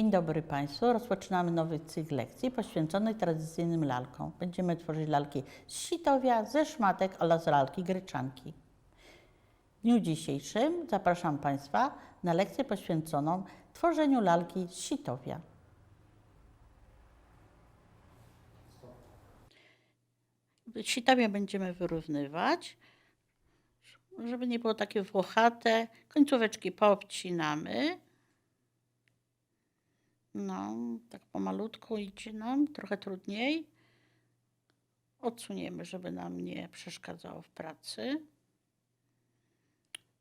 Dzień dobry Państwu. Rozpoczynamy nowy cykl lekcji poświęcony tradycyjnym lalkom. Będziemy tworzyć lalki z sitowia, ze szmatek oraz lalki gryczanki. W dniu dzisiejszym zapraszam Państwa na lekcję poświęconą tworzeniu lalki z sitowia. Sitowie będziemy wyrównywać, żeby nie było takie włochate. Końcóweczki poobcinamy. No, tak pomalutku idzie nam, trochę trudniej. Odsuniemy, żeby nam nie przeszkadzało w pracy.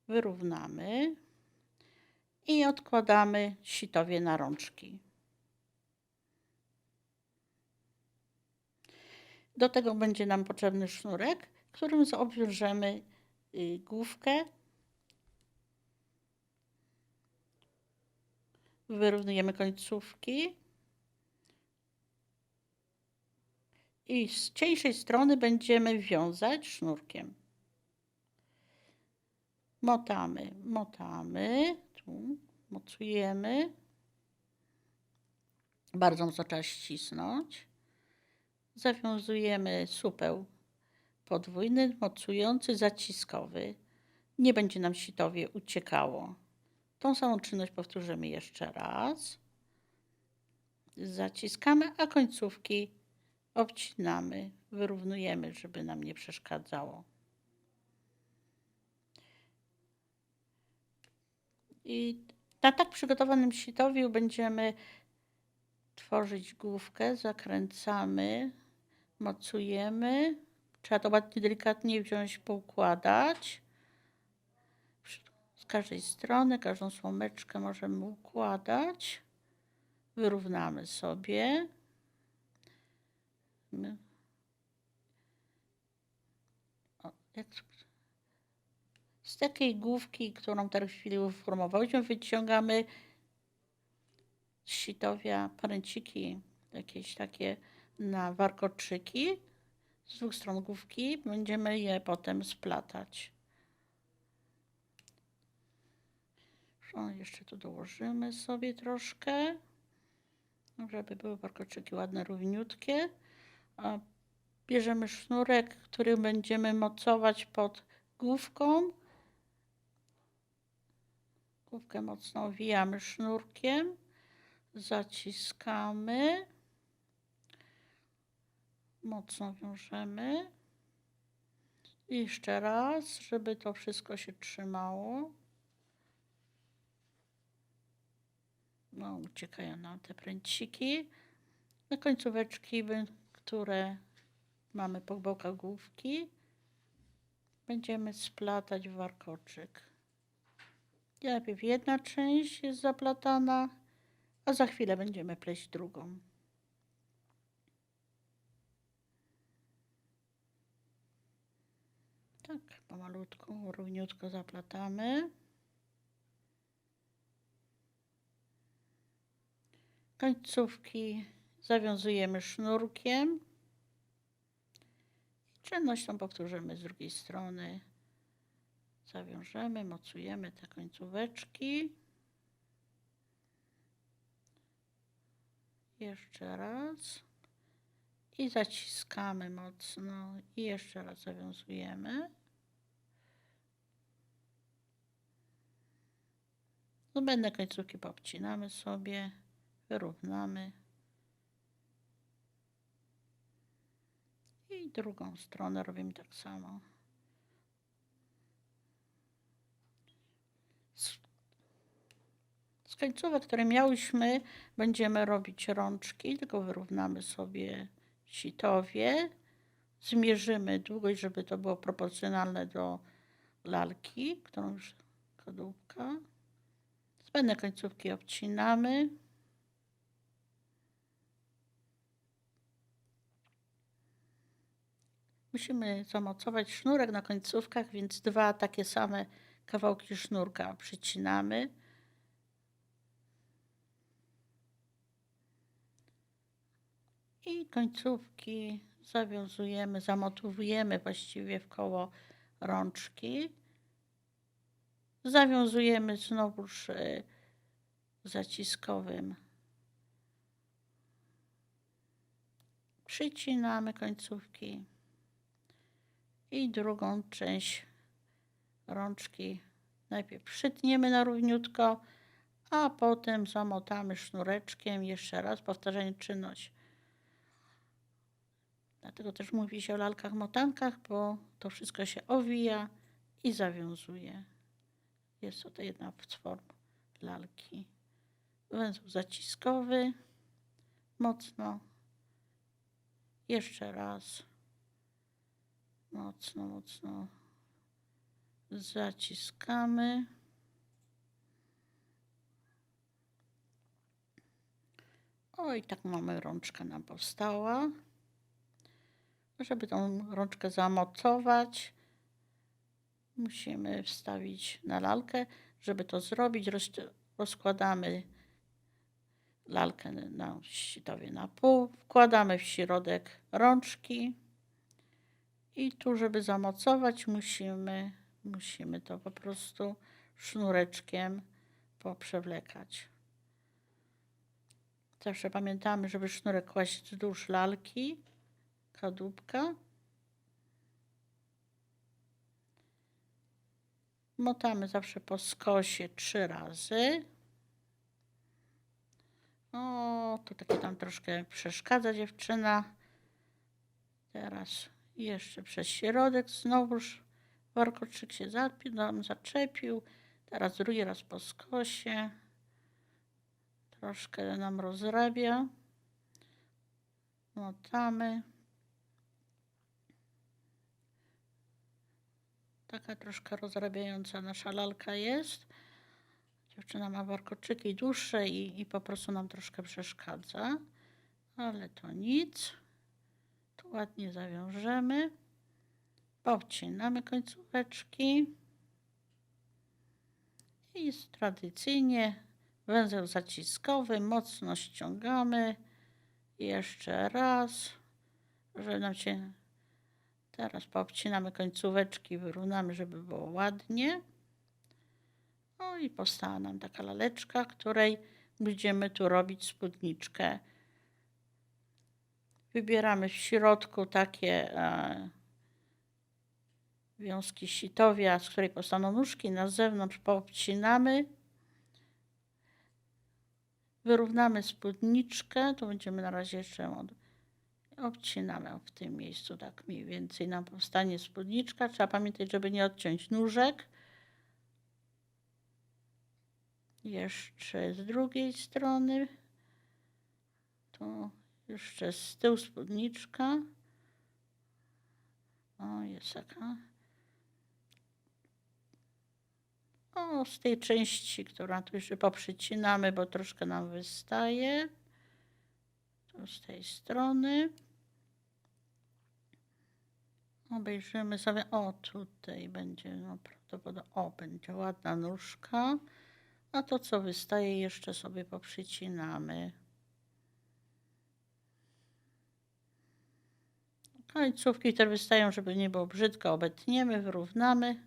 Wyrównamy i odkładamy sitowie na rączki. Do tego będzie nam potrzebny sznurek, którym obwiążemy y, główkę wyrównujemy końcówki i z cieńszej strony będziemy wiązać sznurkiem. Motamy, motamy, tu mocujemy. Bardzo mocno trzeba ścisnąć. Zawiązujemy supeł podwójny, mocujący, zaciskowy. Nie będzie nam sitowie uciekało. Tą samą czynność powtórzymy jeszcze raz. Zaciskamy, a końcówki obcinamy, wyrównujemy, żeby nam nie przeszkadzało. I na tak przygotowanym sitowiu będziemy tworzyć główkę, zakręcamy, mocujemy. Trzeba to ładnie, delikatnie wziąć, poukładać każdej strony, każdą słomeczkę możemy układać. Wyrównamy sobie. Z takiej główki, którą teraz chwili uformowałyśmy, wyciągamy z sitowia pręciki, jakieś takie na warkoczyki. Z dwóch stron główki będziemy je potem splatać. O, jeszcze tu dołożymy sobie troszkę, żeby były warkoczyki ładne, równiutkie. Bierzemy sznurek, który będziemy mocować pod główką. Główkę mocno owijamy sznurkiem, zaciskamy, mocno wiążemy. I jeszcze raz, żeby to wszystko się trzymało. No, uciekają nam te pręciki. Na końcóweczki, które mamy po bokach główki, będziemy splatać w warkoczyk. Najpierw jedna część jest zaplatana, a za chwilę będziemy pleść drugą. Tak, pomalutku, równiutko zaplatamy. Końcówki zawiązujemy sznurkiem. Czynność tą powtórzymy z drugiej strony. Zawiążemy, mocujemy te końcóweczki. Jeszcze raz. I zaciskamy mocno. I jeszcze raz zawiązujemy. Zbędne końcówki popcinamy sobie wyrównamy. I drugą stronę robimy tak samo. Z, końcówek, które miałyśmy, będziemy robić rączki, tylko wyrównamy sobie sitowie. Zmierzymy długość, żeby to było proporcjonalne do lalki, którą już kadłubka. Zbędne końcówki obcinamy. Musimy zamocować sznurek na końcówkach, więc dwa takie same kawałki sznurka przycinamy. I końcówki zawiązujemy, zamotowujemy właściwie w koło rączki. Zawiązujemy znowuż y, zaciskowym. Przycinamy końcówki i drugą część rączki najpierw przytniemy na równiutko, a potem zamotamy sznureczkiem jeszcze raz, powtarzając czynność. Dlatego też mówi się o lalkach motankach, bo to wszystko się owija i zawiązuje. Jest to jedna z form lalki. Węzeł zaciskowy, mocno, jeszcze raz, mocno, mocno zaciskamy. O i tak mamy rączka nam powstała. Żeby tą rączkę zamocować, musimy wstawić na lalkę. Żeby to zrobić, roz, rozkładamy lalkę na na pół, wkładamy w środek rączki i tu, żeby zamocować, musimy, musimy to po prostu sznureczkiem poprzewlekać. Zawsze pamiętamy, żeby sznurek kłaść wzdłuż lalki, kadłubka. Motamy zawsze po skosie trzy razy. O, tu takie tam troszkę przeszkadza dziewczyna. Teraz jeszcze przez środek znowuż warkoczyk się zapił, nam zaczepił. Teraz drugi raz po skosie. Troszkę nam rozrabia. Motamy. Taka troszkę rozrabiająca nasza lalka jest. Dziewczyna ma warkoczyki dłuższe i, i po prostu nam troszkę przeszkadza. Ale to nic. Ładnie zawiążemy. Powcinamy końcóweczki. I tradycyjnie węzeł zaciskowy mocno ściągamy. Jeszcze raz, żeby nam się Teraz poobcinamy końcóweczki, wyrównamy, żeby było ładnie. No i powstała nam taka laleczka, której będziemy tu robić spódniczkę. Wybieramy w środku takie e, wiązki sitowia, z której powstaną nóżki. Na zewnątrz poobcinamy. Wyrównamy spódniczkę. Tu będziemy na razie jeszcze od obcinamy w tym miejscu, tak mniej więcej nam powstanie spódniczka. Trzeba pamiętać, żeby nie odciąć nóżek. Jeszcze z drugiej strony. Tu jeszcze z tyłu spódniczka. O, jest taka. O, z tej części, która tu jeszcze poprzycinamy, bo troszkę nam wystaje. Tu z tej strony. Obejrzymy sobie, o tutaj będzie, no prawdopodobnie, o będzie ładna nóżka, a to co wystaje jeszcze sobie poprzycinamy. Końcówki, które wystają, żeby nie było brzydko, obetniemy, wyrównamy.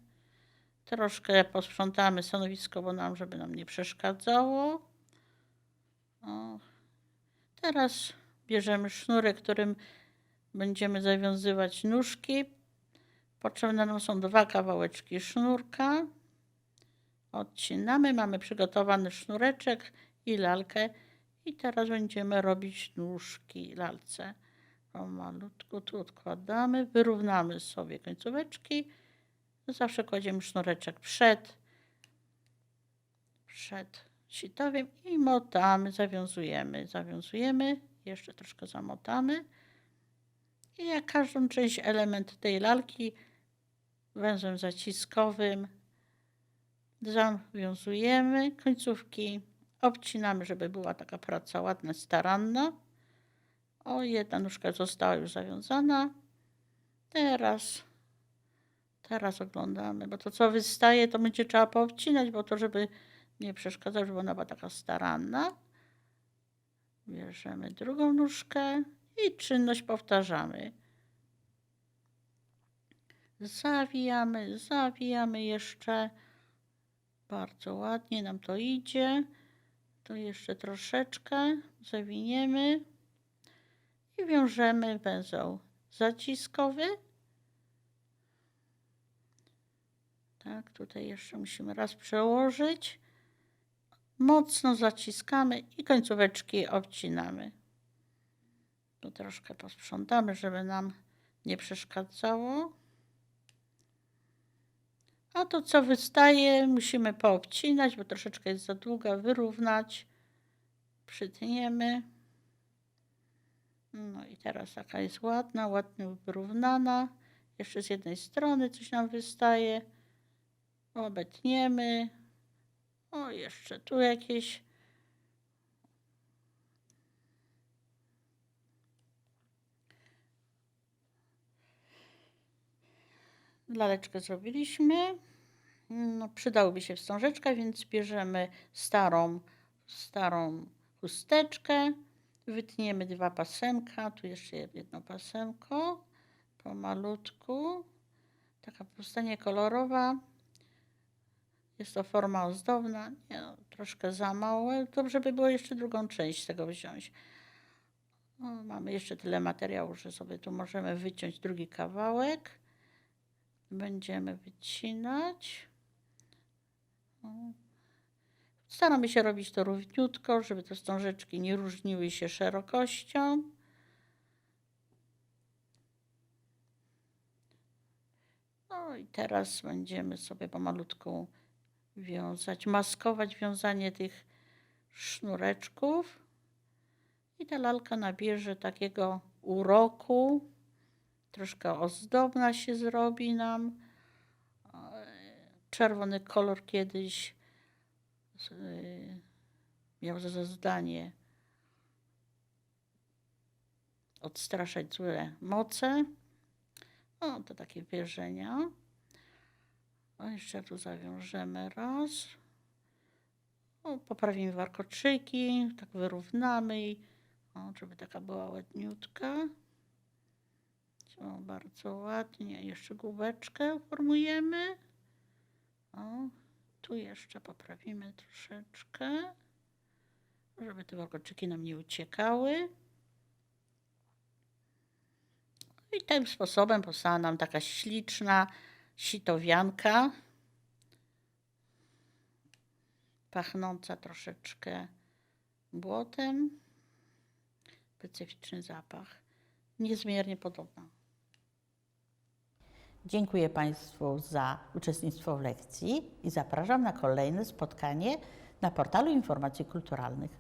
Troszkę posprzątamy stanowisko, bo nam, żeby nam nie przeszkadzało. O. Teraz bierzemy sznurek, którym będziemy zawiązywać nóżki. Potrzebne nam są dwa kawałeczki sznurka. Odcinamy, mamy przygotowany sznureczek i lalkę. I teraz będziemy robić nóżki lalce. Malutku tu odkładamy, wyrównamy sobie końcóweczki. Zawsze kładziemy sznureczek przed, przed sitowiem i motamy, zawiązujemy, zawiązujemy, jeszcze troszkę zamotamy. I jak każdą część element tej lalki węzłem zaciskowym zawiązujemy końcówki, obcinamy, żeby była taka praca ładna, staranna. O, jedna nóżka została już zawiązana. Teraz, teraz oglądamy, bo to co wystaje, to będzie trzeba poobcinać, bo to, żeby nie przeszkadzać, żeby ona była taka staranna. Bierzemy drugą nóżkę i czynność powtarzamy. Zawijamy, zawijamy jeszcze. Bardzo ładnie nam to idzie. To jeszcze troszeczkę zawiniemy. Wiążemy węzeł zaciskowy. Tak, tutaj jeszcze musimy raz przełożyć. Mocno zaciskamy i końcóweczki obcinamy. Tu troszkę posprzątamy, żeby nam nie przeszkadzało. A to, co wystaje, musimy poobcinać, bo troszeczkę jest za długa, wyrównać. Przytniemy. No i teraz taka jest ładna, ładnie wyrównana. Jeszcze z jednej strony coś nam wystaje. Obetniemy. O, jeszcze tu jakieś. Laleczkę zrobiliśmy. No, przydałoby się wstążeczka, więc bierzemy starą, starą chusteczkę. Wytniemy dwa pasemka. Tu jeszcze jedno pasemko. Pomalutku. Taka powstanie kolorowa. Jest to forma ozdobna. Nie no, troszkę za małe. Dobrze by było jeszcze drugą część tego wziąć. No, mamy jeszcze tyle materiału, że sobie tu możemy wyciąć drugi kawałek. Będziemy wycinać. Staramy się robić to równiutko, żeby te wstążeczki nie różniły się szerokością. No i teraz będziemy sobie pomalutku wiązać, maskować wiązanie tych sznureczków. I ta lalka nabierze takiego uroku. Troszkę ozdobna się zrobi nam. Czerwony kolor kiedyś miał za zadanie odstraszać złe moce. O, to takie wierzenia. O, jeszcze tu zawiążemy raz. O, poprawimy warkoczyki, tak wyrównamy i o, żeby taka była ładniutka. O, bardzo ładnie. Jeszcze główeczkę formujemy. O, tu jeszcze poprawimy troszeczkę, żeby te warkoczyki nam nie uciekały. I tym sposobem powstała nam taka śliczna sitowianka, pachnąca troszeczkę błotem. Specyficzny zapach, niezmiernie podobna. Dziękuję Państwu za uczestnictwo w lekcji i zapraszam na kolejne spotkanie na portalu informacji kulturalnych.